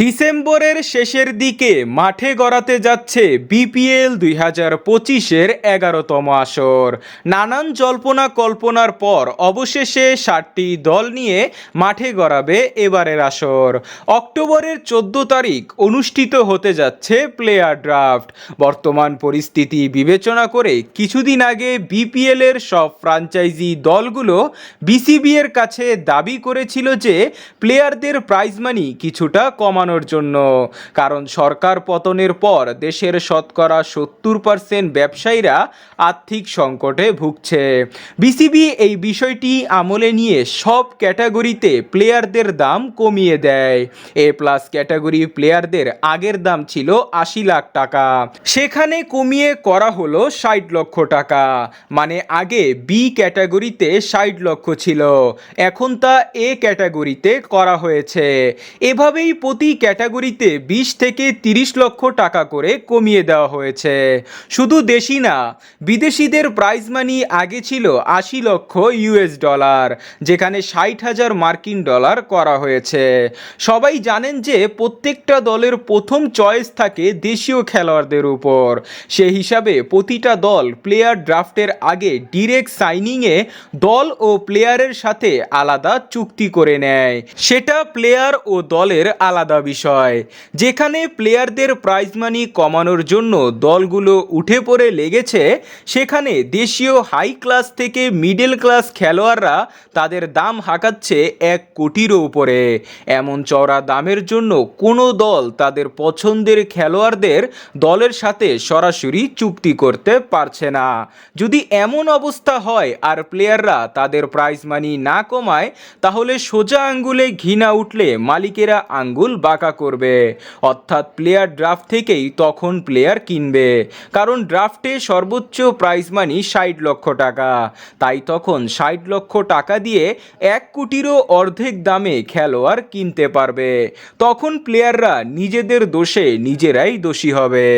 ডিসেম্বরের শেষের দিকে মাঠে গড়াতে যাচ্ছে বিপিএল দুই হাজার পঁচিশের এগারোতম আসর। নানান জল্পনা কল্পনার পর অবশেষে ষাটটি দল নিয়ে মাঠে গড়াবে এবারের আসর। অক্টোবরের চোদ্দ তারিখ অনুষ্ঠিত হতে যাচ্ছে প্লেয়ার ড্রাফট। বর্তমান পরিস্থিতি বিবেচনা করে কিছুদিন আগে বিপিএল এর সব ফ্রাঞ্চাইজি দলগুলো বিসিবি এর কাছে দাবি করেছিল যে প্লেয়ারদের প্রাইজ মানি কিছুটা কমানোর জন্য। কারণ সরকার পতনের পর দেশের শতকরা সত্তর পার্সেন্ট ব্যবসায়ীরা আর্থিক সংকটে ভুগছে। বিসিবি এই বিষয়টি আমলে নিয়ে সব ক্যাটাগরিতে প্লেয়ারদের দাম কমিয়ে দেয়। এ প্লাস ক্যাটাগরি প্লেয়ারদের আগের দাম ছিল আশি লাখ টাকা। সেখানে কমিয়ে করা হলো ষাট লক্ষ টাকা। মানে আগে বি ক্যাটাগরিতে ষাট লক্ষ ছিল। এখন তা এ ক্যাটাগরিতে করা হয়েছে। এভাবেই প্রতি ক্যাটাগরিতে বিশ থেকে তিরিশ লক্ষ টাকা করে কমিয়ে দেওয়া হয়েছে। শুধু দেশি না, বিদেশিদের প্রাইজ মানি আগে ছিল আশি লক্ষ ইউএস ডলার যেখানে ষাট হাজার মার্কিন ডলার করা হয়েছে। সবাই জানেন যে প্রত্যেকটা দলের প্রথম চয়েস থাকে দেশীয় খেলোয়াড়দের উপর। সে হিসাবে প্রতিটা দল প্লেয়ার ড্রাফটের আগে ডিরেক্ট সাইনিংয়ে দল ও প্লেয়ারের সাথে আলাদা চুক্তি করে নেয়। সেটা প্লেয়ার ও দলের আলাদা বিষয়। যেখানে প্লেয়ারদের প্রাইজ মানি কমানোর জন্য দলগুলো উঠে পড়ে লেগেছে, সেখানে দেশীয় হাই ক্লাস থেকে মিডল ক্লাস খেলোয়াড়রা তাদের দাম হাঁকাচ্ছে এক কোটিরও উপরে। এমন চওড়া দামের জন্য কোনো দল তাদের পছন্দের খেলোয়াড়দের দলের সাথে সরাসরি চুক্তি করতে পারছে না। যদি এমন অবস্থা হয় আর প্লেয়াররা তাদের প্রাইজ মানি না কমায়, তাহলে সোজা আঙ্গুলে ঘৃণা উঠলে মালিকেরা আঙ্গুল বাঁকা করবে। অর্থাৎ প্লেয়ার ড্রাফট থেকেই তখন প্লেয়ার কিনবে। কারণ ড্রাফটে সর্বোচ্চ প্রাইস মানি ষাট লক্ষ টাকা। তাই তখন ষাট লক্ষ টাকা দিয়ে এক কোটিরও অর্ধেক দামে খেলোয়াড় কিনতে পারবে। তখন প্লেয়াররা নিজেদের দোষে নিজেরাই দোষী হবে।